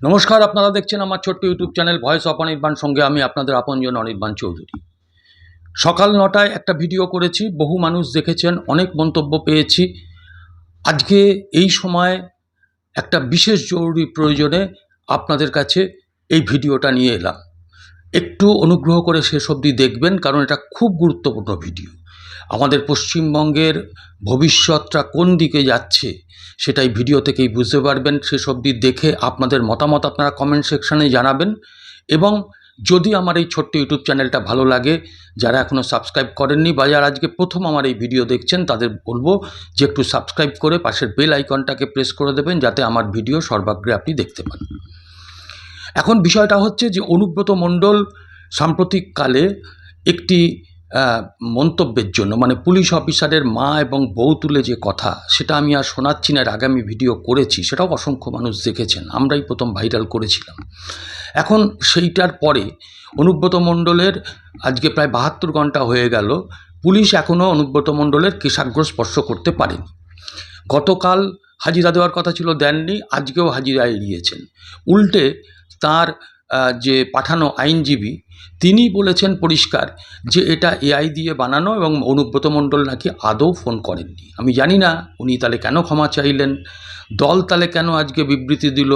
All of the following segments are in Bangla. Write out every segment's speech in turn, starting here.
নমস্কার, আপনারা দেখছেন আমার ছোট্ট YouTube channel voice of Anirban. সঙ্গে আমি আপনাদের আপনজন অনির্বাণ চৌধুরী। সকাল নটায় একটা ভিডিও করেছি, বহু মানুষ দেখেছেন, অনেক মন্তব্য পেয়েছি। আজকে এই সময় একটা বিশেষ জরুরি প্রয়োজনে আপনাদের কাছে এই ভিডিওটা নিয়ে এলাম। একটু অনুগ্রহ করে শেষ অবধি দেখবেন, কারণ এটা খুব গুরুত্বপূর্ণ ভিডিও। আমাদের পশ্চিমবঙ্গের ভবিষ্যৎটা কোন দিকে যাচ্ছে, সেটাই ভিডিও থেকেই বুঝতে পারবেন। শেষ অবধি দেখে আপনাদের মতামত আপনারা কমেন্ট সেকশানে জানাবেন। এবং যদি আমার এই ছোট্ট ইউটিউব চ্যানেলটা ভালো লাগে, যারা এখনও সাবস্ক্রাইব করেননি বা যারা আজকে প্রথম আমার এই ভিডিও দেখছেন, তাদের বলব যে একটু সাবস্ক্রাইব করে পাশের বেল আইকনটাকে প্রেস করে দেবেন, যাতে আমার ভিডিও সর্বাগ্রে আপনি দেখতে পান। এখন বিষয়টা হচ্ছে যে অনুব্রত মণ্ডল সাম্প্রতিককালে একটি মন্তব্যের জন্য মানে পুলিশ অফিসারের মা এবং বউ তুলে যে কথা, সেটা আমি আর শোনাচ্ছি না, এর আগে আমি ভিডিও করেছি, সেটাও অসংখ্য মানুষ দেখেছেন, আমরাই প্রথম ভাইরাল করেছিলাম। এখন সেইটার পরে অনুব্রত মণ্ডলের আজকে প্রায় বাহাত্তর ঘণ্টা হয়ে গেল, পুলিশ এখনও অনুব্রত মণ্ডলের কেশাগ্র স্পর্শ করতে পারেনি। গতকাল হাজিরা দেওয়ার কথা ছিল দেননি, আজকেও হাজিরা এড়িয়েছেন। উল্টে তার যে পাঠানো আইনজীবী, তিনি বলেছেন পরিষ্কার যে এটা এআই দিয়ে বানানো এবং অনুব্রত মণ্ডল নাকি আদৌ ফোন করেননি। আমি জানি না উনি তাহলে কেন ক্ষমা চাইলেন, দল তাহলে কেন আজকে বিবৃতি দিল,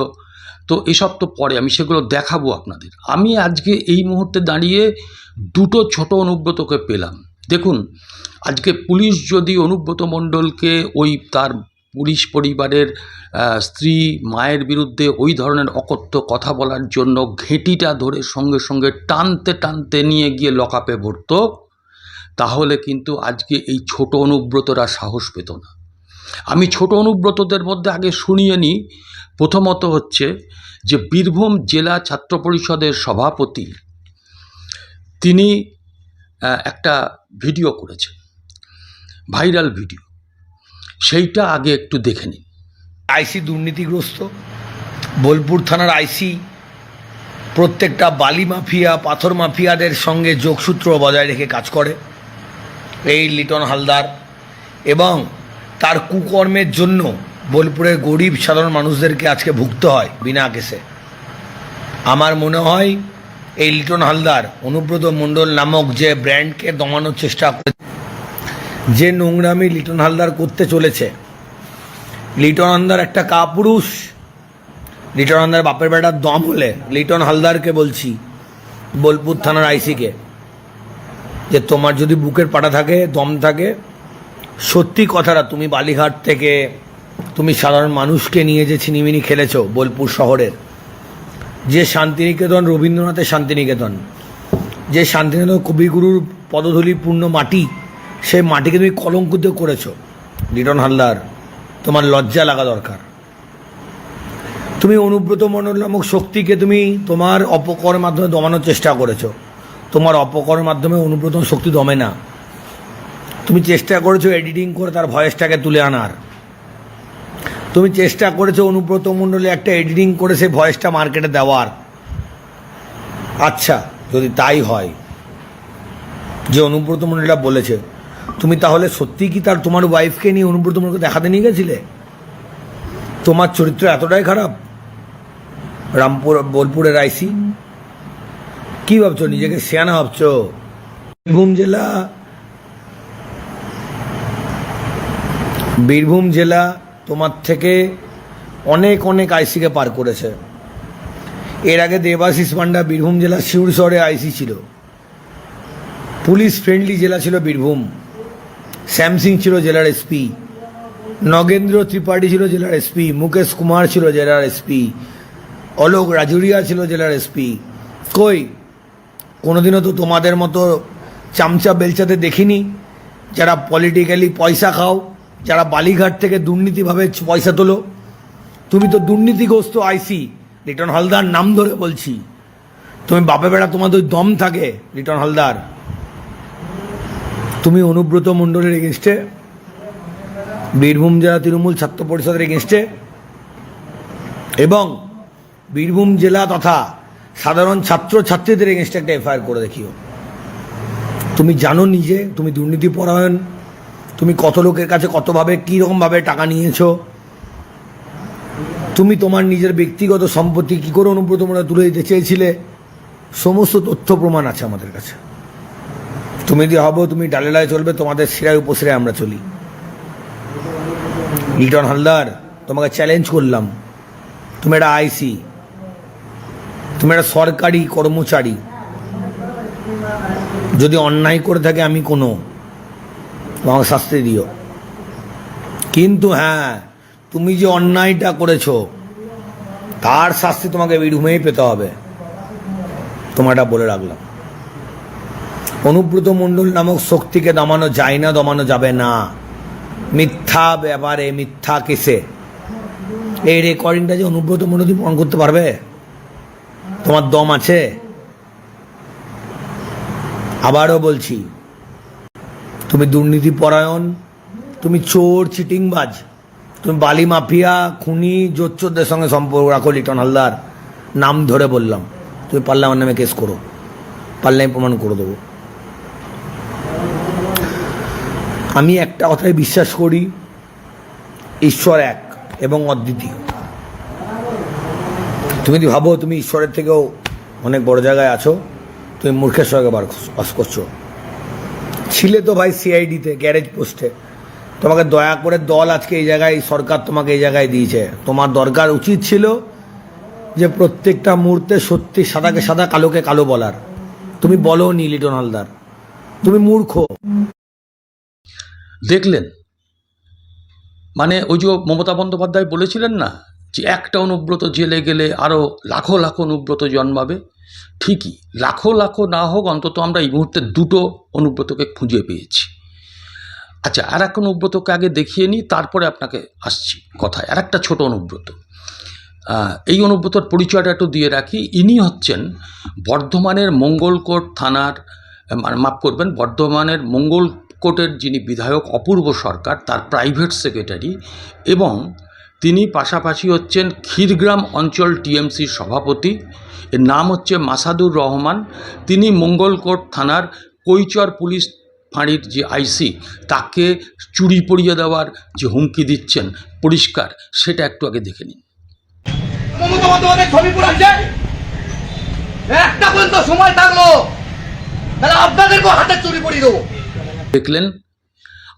তো এসব তো পরে, আমি সেগুলো দেখাবো আপনাদের। আমি আজকে এই মুহূর্তে দাঁড়িয়ে দুটো ছোট অনুব্রতকে পেলাম। দেখুন, আজকে পুলিশ যদি অনুব্রত মণ্ডলকে ওই তার পুলিশ পরিবারের স্ত্রী মায়ের বিরুদ্ধে ওই ধরনের অকথ্য কথা বলার জন্য ঘেঁটিটা ধরে সঙ্গে সঙ্গে টানতে টানতে নিয়ে গিয়ে লকআপে ভরতো, তাহলে কিন্তু আজকে এই ছোট অনুব্রতরা সাহস পেত না। আমি ছোট অনুব্রতদের মধ্যে আগে শুনিয়ে নিই। প্রথমত হচ্ছে যে বীরভূম জেলা ছাত্র পরিষদের সভাপতি, তিনি একটা ভিডিও করেছেন, ভাইরাল ভিডিও। সেইটা আগে একটু দেখে নিন। আইসি দুর্নীতিগ্রস্ত। বোলপুর থানার আইসি প্রত্যেকটা বালি মাফিয়া, পাথর মাফিয়াদের সঙ্গে যোগসূত্র বজায় রেখে কাজ করে। এই লিটন হালদার এবং তার কুকর্মের জন্য বোলপুরের গরিব সাধারণ মানুষদেরকে আজকে ভুগতে হয় বিনা কেসে। আমার মনে হয় এই লিটন হালদার, অনুব্রত মণ্ডল নামক যে ব্র্যান্ডকে দমানোর চেষ্টা করে যে নোংরামি লিটন হালদার করতে চলেছে। লিটন হালদার একটা কাপুরুষ। লিটন হালদার বাপের বেটার দম হলে লিটন হালদারকে বলছি, বোলপুর থানার আইসিকে, যে তোমার যদি বুকের পাটা থাকে, দম থাকে, সত্যি কথাটা তুমি বালিঘাট থেকে তুমি সাধারণ মানুষকে নিয়ে যে ছিনিমিনি খেলেছো বোলপুর শহরের, যে শান্তিনিকেতন, রবীন্দ্রনাথের শান্তিনিকেতন, যে শান্তিনিকেতন কবিগুরুর পদধূলি পূর্ণ মাটি সেই মাটিকে তুমি কলঙ্কিত করেছ। লিটন হালদার, তোমার লজ্জা লাগা দরকার। তুমি অনুব্রত মণ্ডল নামক শক্তিকে তুমি তোমার অপকরের মাধ্যমে দমানোর চেষ্টা করেছ। তোমার অপকরের মাধ্যমে অনুব্রত শক্তি দমে না। তুমি চেষ্টা করেছ এডিটিং করে তার ভয়েসটাকে তুলে আনার। তুমি চেষ্টা করেছ অনুব্রত মণ্ডলে একটা এডিটিং করে সেই ভয়েসটা মার্কেটে দেওয়ার। আচ্ছা যদি তাই হয়, যে অনুব্রত মণ্ডলটা বলেছে তুমি তাহলে সত্যি কি তার তোমার ওয়াইফকে নিয়ে অনুব্রত মণ্ডলকে দেখাতে নিয়ে গেছিলে? তোমার চরিত্র এতটাই খারাপ? রামপুর, বোলপুরের আইসি কি ভাবছ, নিজেকে সেয়ানা ভাবছ? বীরভূম জেলা? বীরভূম জেলা তোমার থেকে অনেক অনেক আইসিকে পার করেছে। এর আগে দেবাশিস পান্ডা বীরভূম জেলার শিউর শহরে আইসি ছিল। পুলিশ ফ্রেন্ডলি জেলা ছিল বীরভূম। শ্যামসিং ছিল জেলার এসপি, নগেন্দ্র ত্রিপাঠী ছিল জেলার এসপি, মুকেশ কুমার ছিল জেলার এসপি, অলোক রাজুরিয়া ছিল জেলার এসপি। কই, কোনোদিনও তো তোমাদের মতো চামচা বেলচাতে দেখিনি, যারা পলিটিক্যালি পয়সা খাও, যারা বালিঘাট থেকে দুর্নীতিভাবে পয়সা তোলো। তুমি তো দুর্নীতিগ্রস্ত আইসি, লিটন হালদার নাম ধরে বলছি। তুমি বাপে বেড়া তোমাদের দম থাকে, লিটন হালদার। তুমি অনুব্রত মণ্ডলের এগেনস্টে, বীরভূম জেলা তৃণমূল ছাত্র পরিষদের এগেনস্টে এবং বীরভূম জেলা তথা সাধারণ ছাত্র ছাত্রীদের এগেনস্টে একটা এফআইআর করে দেখিও। তুমি জানো নিজে, তুমি দুর্নীতি পরায়ণ, তুমি কত লোকের কাছে কতভাবে, কীরকমভাবে টাকা নিয়েছো? তুমি তোমার নিজের ব্যক্তিগত সম্পত্তি কি করে অনুব্রত মণ্ডল তুলে দিতে চেয়েছিলে? সমস্ত তথ্য প্রমাণ আছে আমাদের কাছে। তুমি যদি হব, তুমি ডালে ডালেলায় চলবে, তোমাদের শিরায়, উপশিরায় আমরা চলি। লিটন হালদার, তোমাকে চ্যালেঞ্জ করলাম। তুমি একটা আইসি, তুমি একটা সরকারি কর্মচারী। যদি অন্যায় করে থাকে, আমি কোনো। আমাকে শাস্তি দিও। কিন্তু হ্যাঁ তুমি যে অন্যায়টা করেছ, তার শাস্তি তোমাকে বীরভূমেই পেতে হবে। তোমারটা বলে রাখলাম। অনুব্রত মণ্ডল নামক শক্তিকে দমানো যায় না, দমানো যাবে না। মিথ্যা ব্যাপারে, মিথ্যা কেসে। এই রেকর্ডিংটা যে অনুব্রত মণ্ডল প্রমাণ করতে পারবে? তোমার দম আছে? আবারও বলছি, তুমি দুর্নীতি পরায়ণ, তুমি চোর, চিটিংবাজ, তুমি বালি মাফিয়া, খুনি, জোচ্চোরদের সঙ্গে সম্পর্ক রাখো, লিটন হালদার। নাম ধরে বললাম, তুমি পারলে আমার নামে কেস করো। পারলে আমি প্রমাণ করে দেবো। আমি একটা কথায় বিশ্বাস করি, ঈশ্বর এক এবং অদ্বিতীয়। তুমি যদি ভাবো তুমি ঈশ্বরের থেকেও অনেক বড় জায়গায় আছো, তুমি মূর্খের সঙ্গে বার বাস করছ। ছিলে তো ভাই সিআইডিতে গ্যারেজ পোস্টে। তোমাকে দয়া করে দল আজকে এই জায়গায়, সরকার তোমাকে এই জায়গায় দিয়েছে। তোমার দরকার উচিত ছিল যে প্রত্যেকটা মুহূর্তে সত্যি সাদাকে সাদা, কালোকে কালো বলার। তুমি বলো নি লিটন হালদার। তুমি মূর্খ। দেখলেন? মানে ওই যে মমতা বন্দ্যোপাধ্যায় বলেছিলেন না যে একটা অনুব্রত জেলে গেলে আরও লাখো লাখো অনুব্রত জন্মাবে? ঠিকই, লাখো লাখো না হোক, অন্তত আমরা এই মুহূর্তে দুটো অনুব্রতকে খুঁজে পেয়েছি। আচ্ছা আর এক অনুব্রতকে আগে দেখিয়ে নিই, তারপরে আপনাকে আসছি কথায়। আর একটা ছোটো অনুব্রত। এই অনুব্রতর পরিচয়টা একটু দিয়ে রাখি। ইনি হচ্ছেন বর্ধমানের মঙ্গলকোট থানার, মাফ করবেন, বর্ধমানের মঙ্গলকোটের যিনি বিধায়ক, অপূর্ব সরকার, তার প্রাইভেট সেক্রেটারি এবং তিনি পাশাপাশি হচ্ছেন ক্ষীরগ্রাম অঞ্চল টিএমসির সভাপতি। এর নাম হচ্ছে মাসাদুর রহমান। তিনি মঙ্গলকোট থানার কৈচর পুলিশ ফাঁড়ির যে আইসি, তাকে চুরি পরিয়ে দেওয়ার যে হুমকি দিচ্ছেন, পরিষ্কার, সেটা একটু আগে দেখে নিন। একটা পর্যন্ত সময় থাকল। তাহলে আপনাদেরকেও হাতে চুরি পরিয়ে দেবো। দেখলেন।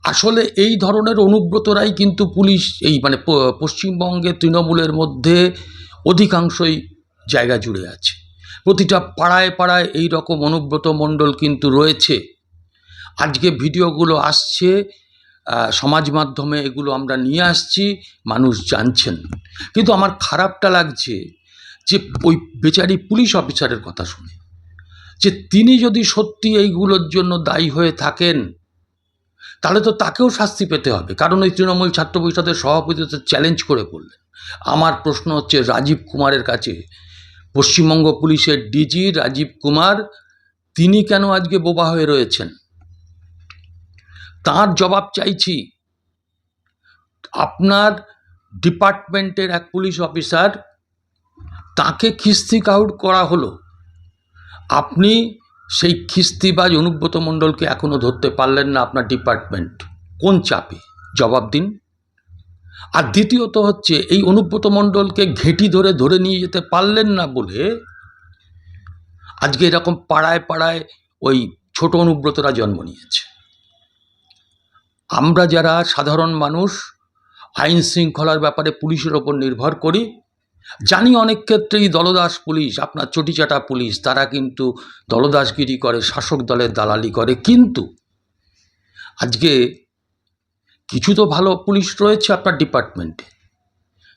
আসলে এই ধরনের অনুব্রতরাই কিন্তু পুলিশ এই মানে পশ্চিমবঙ্গে তৃণমূলের মধ্যে অধিকাংশই জায়গা জুড়ে আছে। প্রতিটা পাড়ায় পাড়ায় এই রকম অনুব্রত মণ্ডল কিন্তু রয়েছে। আজকে ভিডিওগুলো আসছে সমাজ মাধ্যমে এগুলো আমরা নিয়ে আসছি, মানুষ জানছেন। কিন্তু আমার খারাপটা লাগছে যে ওই বেচারি পুলিশ অফিসারের কথা শুনে। যে তিনি যদি সত্যি এইগুলোর জন্য দায়ী হয়ে থাকেন তাহলে তো তাকেও শাস্তি পেতে হবে। কারণ ওই তৃণমূল ছাত্র পরিষদের সভাপতি চ্যালেঞ্জ করে বললেন। আমার প্রশ্ন হচ্ছে, রাজীব কুমারের কাছে পশ্চিমবঙ্গ পুলিশের ডিজি রাজীব কুমার, তিনি কেন আজকে বোবা হয়ে রয়েছেন? তার জবাব চাইছি, আপনার ডিপার্টমেন্টের এক পুলিশ অফিসার, তাকে খিস্তি কাউট করা হলো। আপনি সেই খিস্তিবাজ অনুব্রত মণ্ডলকে এখনও ধরতে পারলেন না আপনার ডিপার্টমেন্ট। কোন চাপে? জবাব দিন। আর দ্বিতীয়ত হচ্ছে, এই অনুব্রত মণ্ডলকে ঘেঁটি ধরে ধরে নিয়ে যেতে পারলেন না বলে আজকে এরকম পাড়ায় পাড়ায় ওই ছোট অনুব্রতরা জন্ম নিয়েছে। আমরা যারা সাধারণ মানুষ, আইন শৃঙ্খলার ব্যাপারে পুলিশের ওপর নির্ভর করি জানি অনেক ক্ষেত্রেই দলদাস পুলিশ, আপনার চটিচাটা পুলিশ, তারা কিন্তু দলদাসগিরি করে, শাসক দলের দালালি করে, কিন্তু আজকে কিছু তো ভালো পুলিশ রয়েছে আপনার ডিপার্টমেন্টে।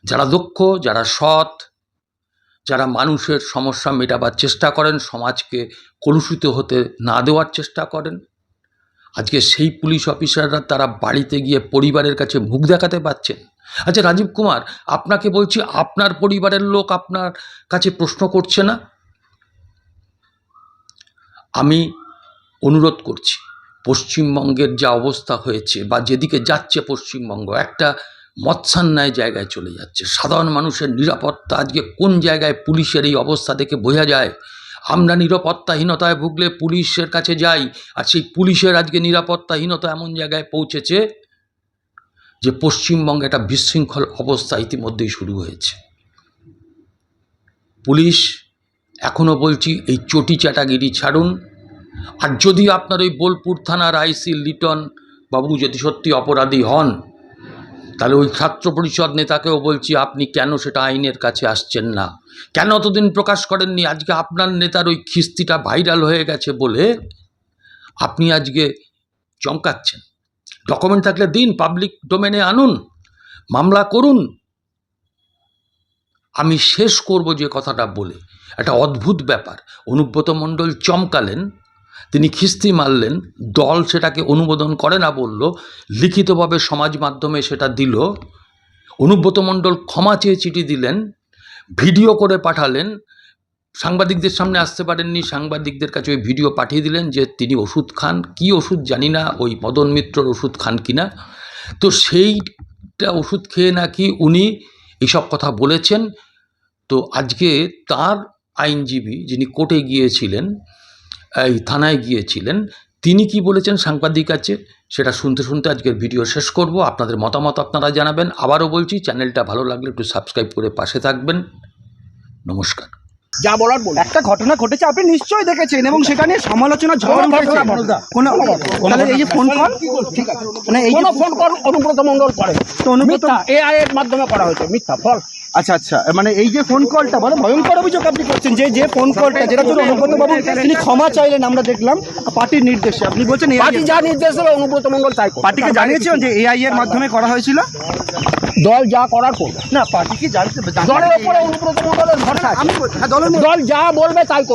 যারা দক্ষ, যারা সৎ, যারা মানুষের সমস্যা মেটাবার চেষ্টা করেন, সমাজকে কলুষিত হতে না দেওয়ার চেষ্টা করেন। আজকে সেই পুলিশ অফিসাররা তারা বাড়িতে গিয়ে পরিবারের কাছে মুখ দেখাতে পাচ্ছেন আচ্ছা রাজীব কুমার, আপনাকে বলছি আপনার পরিবারের লোক আপনার কাছে প্রশ্ন করছে না? আমি অনুরোধ করছি, পশ্চিমবঙ্গের যা অবস্থা হয়েছে বা যেদিকে যাচ্ছে পশ্চিমবঙ্গ, একটা মৎসান্যায় জায়গায় চলে যাচ্ছে। সাধারণ মানুষের নিরাপত্তা আজকে কোন জায়গায় পুলিশের এই অবস্থা দেখে বোঝা যায়? আমরা নিরাপত্তাহীনতায় ভুগলে পুলিশের কাছে যাই, আর সেই পুলিশের আজকে নিরাপত্তাহীনতা এমন জায়গায় পৌঁছেছে যে পশ্চিমবঙ্গে একটা বিশৃঙ্খল অবস্থা ইতিমধ্যেই শুরু হয়েছে। পুলিশ এখনও বলছি এই চটি চাটাগিরি ছাড়ুন। আর যদি আপনার ওই বোলপুর থানার আইসি লিটন বাবু যদি সত্যি অপরাধী হন, তাহলে ওই ছাত্র পরিষদ নেতাকেও বলছি আপনি কেন সেটা আইনের কাছে আসছেন না? কেন অতদিন প্রকাশ করেননি? আজকে আপনার নেতার ওই খিস্তিটা ভাইরাল হয়ে গেছে বলে আপনি আজকে চমকাচ্ছেন। ডকুমেন্ট থাকলে দিন পাবলিক ডোমেনে আনুন, মামলা করুন। আমি শেষ করব যে কথাটা বলে। একটা অদ্ভুত ব্যাপার। অনুব্রত মণ্ডল চমকালেন, তিনি খিস্তি মারলেন, দল সেটাকে অনুমোদন করে না বলল, লিখিতভাবে সমাজ মাধ্যমে সেটা দিল। অনুব্রত মণ্ডল ক্ষমা চেয়ে চিঠি দিলেন, ভিডিও করে পাঠালেন সাংবাদিকদের সামনে আসতে পারেননি। সাংবাদিকদের কাছে ওই ভিডিও পাঠিয়ে দিলেন যে তিনি ওষুধ খান। কি ওষুধ জানি না, ওই মদন মিত্রর ওষুধ খান কিনা। তো সেইটা ওষুধ খেয়ে নাকি উনি এইসব কথা বলেছেন। তো আজকে তার আইনজীবী যিনি কোর্টে গিয়েছিলেন, এই থানায় গিয়েছিলেন, তিনি কি বলেছেন সাংবাদিক আছে? সেটা শুনতে শুনতে আজকের ভিডিও শেষ করব। আপনাদের মতামত আপনারা জানাবেন। আবারও বলছি, চ্যানেলটা ভালো লাগলে একটু সাবস্ক্রাইব করে পাশে থাকবেন। নমস্কার। যা বলার বল একটা ঘটনা ঘটেছে আপনি নিশ্চয়ই দেখেছেন এবং সেখানে সমালোচনা ঝড় উঠেছে। কোন তাহলে এই যে ফোন কল ঠিক আছে। মানে এই ফোন কল অনুব্রত মন্ডল করে। তো অনুব্রত এআই এর মাধ্যমে করা হয়েছে। মিথ্যা ফল আচ্ছা আচ্ছা। মানে এই যে ফোন কলটা মানে ভয়ঙ্কর অভিযোগ আপনি করছেন। যে যে ফোন কলটা যেটা জন্য অনুব্রত বাবু তিনি ক্ষমা চাইলেন আমরা দেখলাম পার্টির নির্দেশে। আপনি বলছেন পার্টি যা নির্দেশ দেবে অনুব্রত মঙ্গল তাই পার্টিকে জানিয়েছেন যে এআই এর মাধ্যমে করা হয়েছিল? দল যা করার করবে। না পার্টি কি জানতে দলের উপরে অনুব্রত মঙ্গলের ভরসা হ্যাঁ, দল যা বলবে তাই করবে।